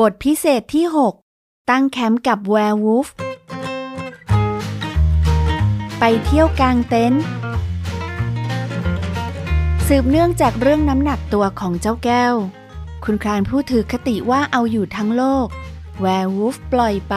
บทพิเศษที่ 6 ตั้งแคมป์กับแวร์วูฟ ไปเที่ยวกลางเต็นท์ สืบเนื่องจากเรื่องน้ำหนักตัวของเจ้าแก้ว คุณครานผู้ถือคติว่าเอาอยู่ทั้งโลก แวร์วูฟปล่อยไป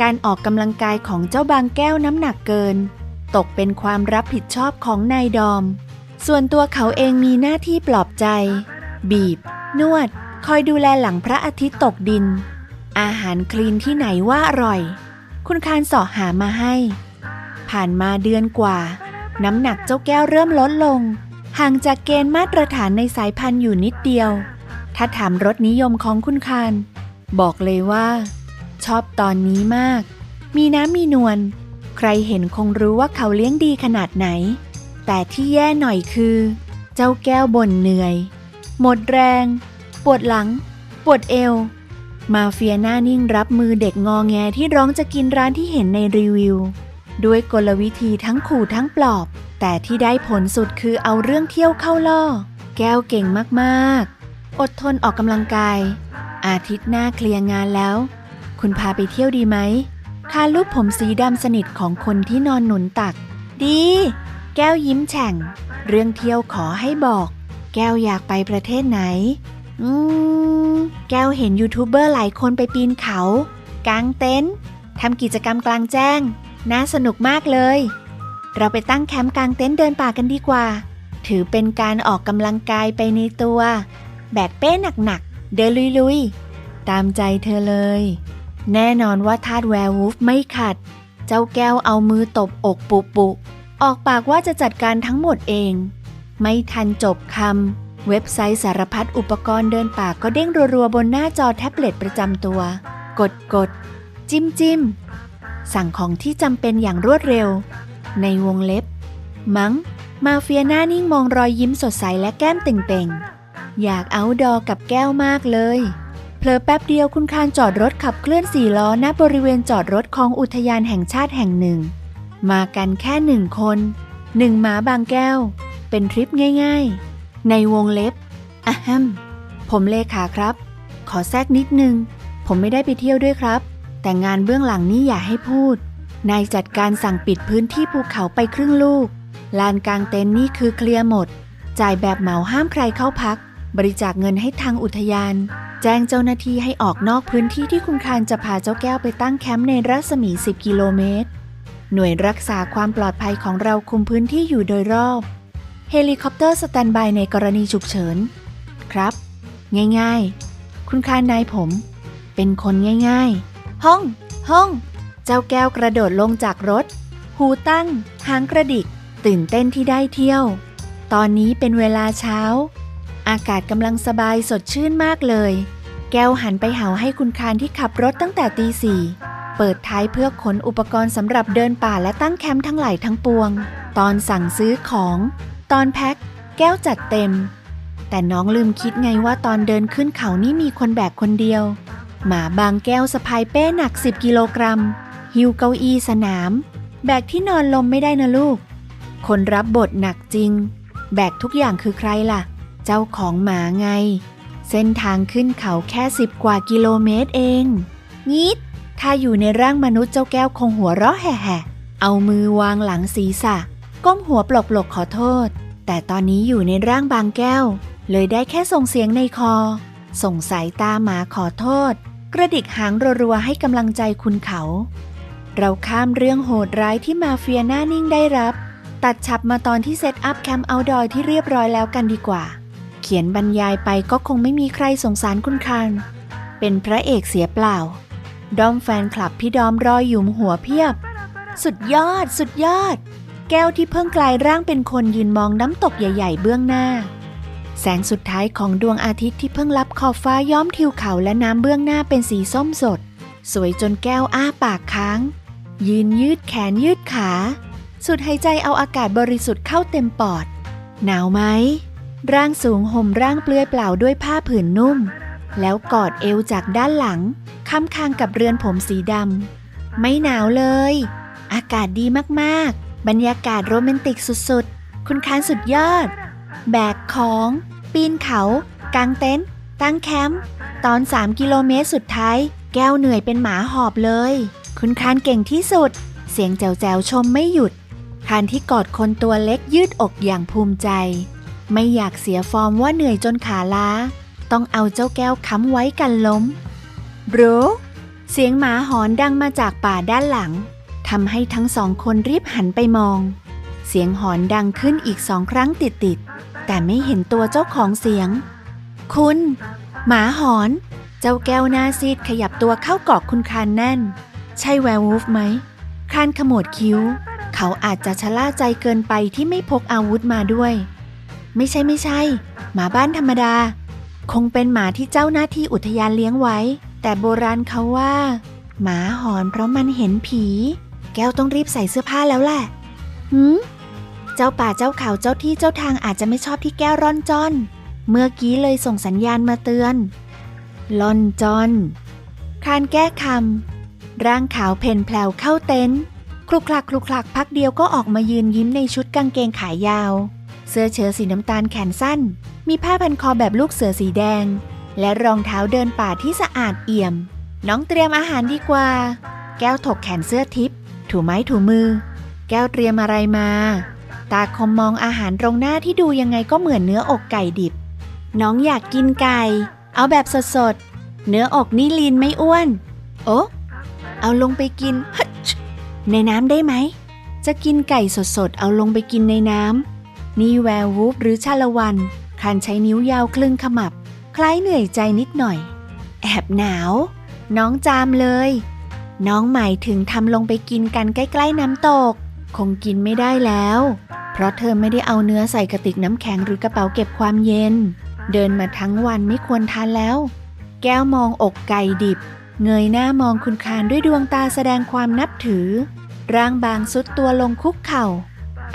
การออกกำลังกายของเจ้าบางแก้วน้ำหนักเกิน ตกเป็นความรับผิดชอบของนายดอม ส่วนตัวเขาเองมีหน้าที่ปลอบใจ บีบ นวด คอยดูแลหลังพระอาทิตย์ตกดิน อาหารคลีนที่ไหนว่าอร่อย คุณคานสาะหามาให้ ผ่านมาเดือนกว่า น้ำหนักเจ้าแก้วเริ่มลดลง ห่างจากเกณฑ์มาตรฐานในสายพันธุ์อยู่นิดเดียว ถ้าถามรสนิยมของคุณคาน บอกเลยว่า ชอบตอนนี้มาก มีน้ำมีนวลใครเห็นคงรู้ว่าเขาเลี้ยงดีขนาดไหน แต่ที่แย่หน่อยคือ เจ้าแก้วบ่นเหนื่อย หมดแรง ปวดหลัง ปวดเอว มาเฟียหน้านิ่งรับมือเด็กงอแงที่ร้องจะกินร้านที่เห็นในรีวิว ด้วยกลวิธีทั้งขู่ทั้งปลอบ แต่ที่ได้ผลสุดคือเอาเรื่องเที่ยวเข้าล่อ แก้วเก่งมากๆ อดทนออกกำลังกาย อาทิตย์หน้าเคลียร์งานแล้ว คุณพาไปเที่ยวดีไหมคาลูกผมสีดำสนิทของคนที่นอนหนุนตัก ดี แก้วยิ้มแฉ่ง เรื่องเที่ยวขอให้บอก แก้วอยากไปประเทศไหน อืม แก้วเห็นยูทูบเบอร์หลายคนไปปีนเขา กางเต็นท์ทำกิจกรรมกลางแจ้ง น่าสนุกมากเลย เราไปตั้งแคมป์กลางเต็นท์เดินป่ากันดีกว่า ถือเป็นการออกกำลังกายไปในตัว แบกเป้หนักๆ เดินลุยๆ ตามใจเธอเลย แน่นอนว่าทาสแวร์วูฟไม่ขัด เจ้าแก้วเอามือตบอกปุปุออกปากว่าจะจัดการทั้งหมดเอง ไม่ทันจบคำ เว็บไซต์สารพัดอุปกรณ์เดินป่าก็เด้งรัวๆ บนหน้าจอแท็บเล็ตประจำตัว กดกดจิ้มจิ้มสั่งของที่จำเป็นอย่างรวดเร็ว ในวงเล็บ มัง้ง มาเฟียหน้านิ่งมองรอยยิ้มสดใสและแก้มเต่งๆ อยากเอาดอกับแก้วมากเลยเผลอแป๊บเดียวคุณคานจอดรถขับเคลื่อนสี่ล้อณบริเวณจอดรถของอุทยานแห่งชาติแห่งหนึ่ง มากันแค่หนึ่งคนหนึ่งหมาบางแก้ว เป็นทริปง่าย ๆ ในวงเล็บอะฮัมผมเลขาครับ ขอแทรกนิดนึง ผมไม่ได้ไปเที่ยวด้วยครับ แต่งานเบื้องหลังนี่อย่าให้พูด นายจัดการสั่งปิดพื้นที่ภูเขาไปครึ่งลูก ลานกลางเต็นท์นี่คือเคลียร์หมด จ่ายแบบเหมาห้ามใครเข้าพัก บริจาคเงินให้ทางอุทยาน แจ้งเจ้าหน้าที่ให้ออกนอกพื้นที่ที่คุณคานจะพาเจ้าแก้วไปตั้งแคมป์ในรัศมี 10 กิโลเมตร หน่วยรักษาความปลอดภัยของเราคุมพื้นที่อยู่โดยรอบ เฮลิคอปเตอร์สแตนบายในกรณีฉุกเฉิน ครับ ง่ายๆ คุณคานนายผม เป็นคนง่ายๆ ห้อง ห้อง เจ้าแก้วกระโดดลงจากรถ หูตั้ง หางกระดิก ตื่นเต้นที่ได้เที่ยว ตอนนี้เป็นเวลาเช้า อากาศกำลังสบายสดชื่นมากเลย แก้วหันไปเห่าให้คุณคานที่ขับรถตั้งแต่ตีสี่เปิดท้ายเพื่อขนอุปกรณ์สำหรับเดินป่าและตั้งแคมป์ทั้งหลายทั้งปวง ตอนสั่งซื้อของ ตอนแพ็คแก้วจัดเต็ม แต่น้องลืมคิดไงว่าตอนเดินขึ้นเขานี่มีคนแบกคนเดียว หมาบางแก้วสะพายเป้หนัก 10 กิโลกรัม หิวเก้าอี้สนาม แบกที่นอนลมไม่ได้นะลูก คนรับบทหนักจริง แบกทุกอย่างคือใครล่ะ เจ้าของหมาไง เส้นทางขึ้นเขาแค่สิบกว่ากิโลเมตรเองงิดถ้าอยู่ในร่างมนุษย์เจ้าแก้วคงหัวเราะแห่ๆเอามือวางหลังศีรษะ ก้มหัวปลกๆขอโทษ แต่ตอนนี้อยู่ในร่างบางแก้ว เลยได้แค่ส่งเสียงในคอ ส่งสายตาหมาขอโทษ กระดิกหางรัวๆให้กำลังใจคุณเขา เราข้ามเรื่องโหดร้ายที่มาเฟียหน้านิ่งได้รับ ตัดฉับมาตอนที่เซตอัพแคมป์เอาดอยที่เรียบร้อยแล้วกันดีกว่า เขียนบรรยายไปก็คงไม่มีใครสงสารคุณคัน เป็นพระเอกเสียเปล่า ดอมแฟนคลับพี่ดอมรอยหยุมหัวเพียบ สุดยอด สุดยอด แก้วที่เพิ่งกลายร่างเป็นคนยืนมองน้ำตกใหญ่ ๆ เบื้องหน้า แสงสุดท้ายของดวงอาทิตย์ที่เพิ่งรับขอบฟ้าย้อมทิวเขาและน้ำเบื้องหน้าเป็นสีส้มสด สวยจนแก้วอ้าปากค้าง ยืนยืดแขนยืดขา สุดหายใจเอาอากาศบริสุทธิ์เข้าเต็มปอด หนาวไหม ร่างสูงห่มร่างเปลือยเปล่าด้วยผ้าผืนนุ่ม แล้วกอดเอวจากด้านหลังค้ำคางกับเรือนผมสีดำไม่หนาวเลย อากาศดีมากๆ บรรยากาศโรแมนติกสุดๆ คุณคานสุดยอด แบกของ ปีนเขา กางเต็นท์ตั้งแคมป์ตอน 3 กิโลเมตรสุดท้าย แก้วเหนื่อยเป็นหมาหอบเลย คุณคานเก่งที่สุด เสียงแจวแจวๆชมไม่หยุดคานที่กอดคนตัวเล็กยืดอกอย่างภูมิใจ ไม่อยากเสียฟอร์มว่าเหนื่อยจนขาล้า ต้องเอาเจ้าแก้วค้ำไว้กันล้มบรูเสียงหมาหอนดังมาจากป่าด้านหลัง ทำให้ทั้งสองคนรีบหันไปมอง เสียงหอนดังขึ้นอีกสองครั้งติดๆ แต่ไม่เห็นตัวเจ้าของเสียง คุณ หมาหอน เจ้าแก้วหน้าซีดขยับตัวเข้ากอกคุณคานแน่น ใช่แวร์วูฟไหมคานขมวดคิ้ว เขาอาจจะชะล่าใจเกินไปที่ไม่พกอาวุธมาด้วย ไม่ใช่ไม่ใช่ หมาบ้านธรรมดา คงเป็นหมาที่เจ้าหน้าที่อุทยานเลี้ยงไว้ แต่โบราณเขาว่า หมาหอนเพราะมันเห็นผี แก้วต้องรีบใส่เสื้อผ้าแล้วแหละหืมเจ้าป่าเจ้าเขาเจ้าที่เจ้าทางอาจจะไม่ชอบที่แก้วร่อนจอน เมื่อกี้เลยส่งสัญญาณมาเตือนล่อนจอนคานแก้คำร่างขาวเพ่นแผลวเข้าเต็นท์คลุกคลักคลุกคลักพักเดียวก็ออกมายืนยิ้มในชุดกางเกงขายาว เสื้อเชิ้ตสีน้ำตาลแขนสั้น มีผ้าพันคอแบบลูกเสือสีแดง และรองเท้าเดินป่าที่สะอาดเอี่ยม น้องเตรียมอาหารดีกว่า แก้วถกแขนเสื้อทิพย์ ถูไม้ถูมือ แก้วเตรียมอะไรมา ตาคมมองอาหารตรงหน้าที่ดูยังไงก็เหมือนเนื้ออกไก่ดิบ น้องอยากกินไก่ เอาแบบสดๆ เนื้ออกนี่ลีนไม่อ้วน โอ้เอาลงไปกิน ในน้ำได้ไหม จะกินไก่สดๆ เอาลงไปกินในน้ำ นี่แวร์วูฟหรือชาละวันคันใช้นิ้วยาวคลึงขมับ คล้ายเหนื่อยใจนิดหน่อย แอบหนาว น้องจามเลย น้องหมายถึงทำลงไปกินกันใกล้ ๆน้ำตก คงกินไม่ได้แล้ว เพราะเธอไม่ได้เอาเนื้อใส่กระติกน้ำแข็งหรือกระเป๋าเก็บความเย็น เดินมาทั้งวันไม่ควรทานแล้ว แก้วมองอกไก่ดิบ เงยหน้ามองคุณคานด้วยดวงตาแสดงความนับถือ ร่างบางสุดตัวลงคุกเข่า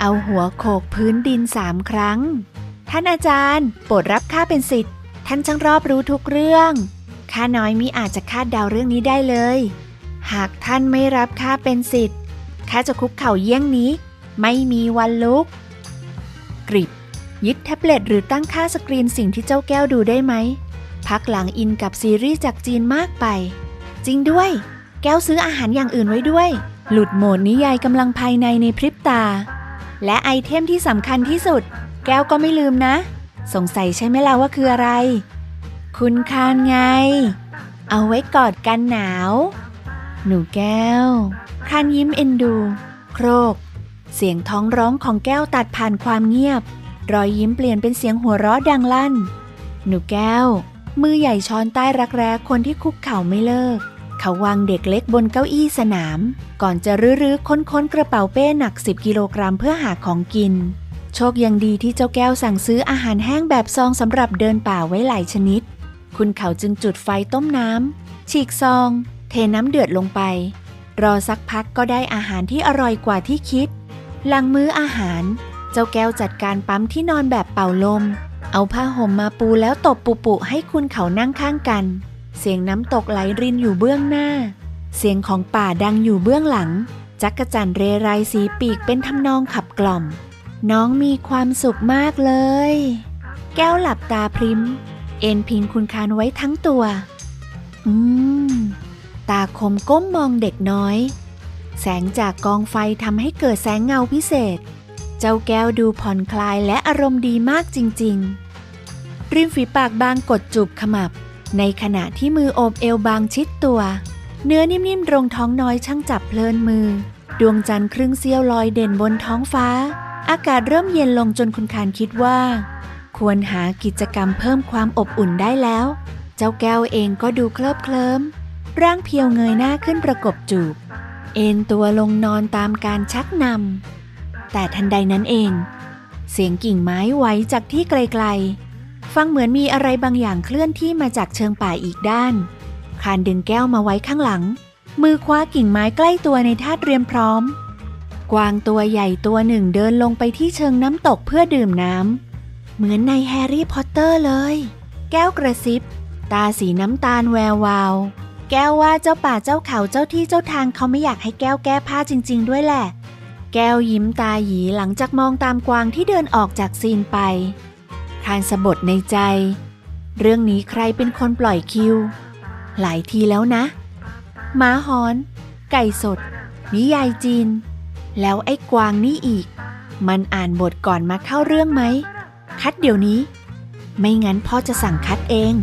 เอาหัวโขกพื้นดินสามครั้ง ท่านอาจารย์ โปรดรับข้าเป็นสิทธิ์ ท่านช่างรอบรู้ทุกเรื่องข้าน้อยมิอาจจะคาดเดาเรื่องนี้ได้เลย หากท่านไม่รับข้าเป็นสิทธิ์ข้าจะคุกเข่าเยี่ยงนี้ ไม่มีวันลุก กริบ ยึดแท็บเล็ตหรือตั้งค่าสกรีนสิ่งที่เจ้าแก้วดูได้ไหม พักหลังอินกับซีรีส์จากจีนมากไป จริงด้วย แก้วซื้ออาหารอย่างอื่นไว้ด้วย หลุดโหมดนิยายกำลังภายในในพริบตา และไอเทมที่สำคัญที่สุด แก้วก็ไม่ลืมนะ สงสัยใช่ไหมล่ะว่าคืออะไร คุณคานไง เอาไว้กอดกันหนาว หนูแก้วคานยิ้มเอ็นดู โครก เสียงท้องร้องของแก้วตัดผ่านความเงียบ รอยยิ้มเปลี่ยนเป็นเสียงหัวเราะดังลั่น หนูแก้ว มือใหญ่ช้อนใต้รักแร้คนที่คุกเข่าไม่เลิก เขาวางเด็กเล็กบนเก้าอี้สนาม ก่อนจะรื้อๆค้นๆกระเป๋าเป้หนัก 10 กิโลกรัมเพื่อหาของกิน โชคยังดีที่เจ้าแก้วสั่งซื้ออาหารแห้งแบบซองสำหรับเดินป่าไว้หลายชนิด คุณเขาจึงจุดไฟต้มน้ำฉีกซอง เทน้ำเดือดลงไป รอสักพักก็ได้อาหารที่อร่อยกว่าที่คิด หลังมื้ออาหาร เจ้าแก้วจัดการปั๊มที่นอนแบบเป่าลม เอาผ้าห่มมาปูแล้วตบปุปุให้คุณเขานั่งข้างกัน เสียงน้ำตกไหลรินอยู่เบื้องหน้า เสียงของป่าดังอยู่เบื้องหลัง จักรจันเรไรสีปีกเป็นทำนองขับกล่อม น้องมีความสุขมากเลย แก้วหลับตาพริม เอ็นพิงคุณคานไว้ทั้งตัว อืม ตาคมก้มมองเด็กน้อย แสงจากกองไฟทำให้เกิดแสงเงาพิเศษ เจ้าแก้วดูผ่อนคลายและอารมณ์ดีมากจริง ๆ ริมฝีปากบางกดจูบขมับ ในขณะที่มือโอบเอวบางชิดตัว เนื้อนิ่มๆ ตรงท้องน้อยช่างจับเพลินมือ ดวงจันทร์ครึ่งเสี้ยวลอยเด่นบนท้องฟ้า อากาศเริ่มเย็นลงจนคุณคานคิดว่า ควรหากิจกรรมเพิ่มความอบอุ่นได้แล้ว เจ้าแก้วเองก็ดูเคลิบเคลิ้ม ร่างเพียวเงยหน้าขึ้นประกบจูบ เอนตัวลงนอนตามการชักนำ แต่ทันใดนั้นเอง เสียงกิ่งไม้ไหวจากที่ไกลๆ ฟังเหมือนมีอะไรบางอย่างเคลื่อนที่มาจากเชิงป่าอีกด้าน คานดึงแก้วมาไว้ข้างหลัง มือคว้ากิ่งไม้ใกล้ตัวในท่าเตรียมพร้อม กวางตัวใหญ่ตัวหนึ่งเดินลงไปที่เชิงน้ำตกเพื่อดื่มน้ำ เหมือนในแฮร์รี่พอตเตอร์เลย แก้วกระซิบ ตาสีน้ำตาลแวววาว แก้วว่าเจ้าป่าเจ้าเขาเจ้าที่เจ้าทางเขาไม่อยากให้แก้วแก้ผ้าจริง ๆ ด้วยแหละ แก้วยิ้มตาหยีหลังจากมองตามกวางที่เดินออกจากซีนไปคานสะบดในใจ เรื่องนี้ใครเป็นคนปล่อยคิว หลายทีแล้วนะหมาหอน ไก่สด นิยายจีน แล้วไอ้กวางนี่อีก มันอ่านบทก่อนมาเข้าเรื่องไหม คัดเดี๋ยวนี้ ไม่งั้นพ่อจะสั่งคัดเอง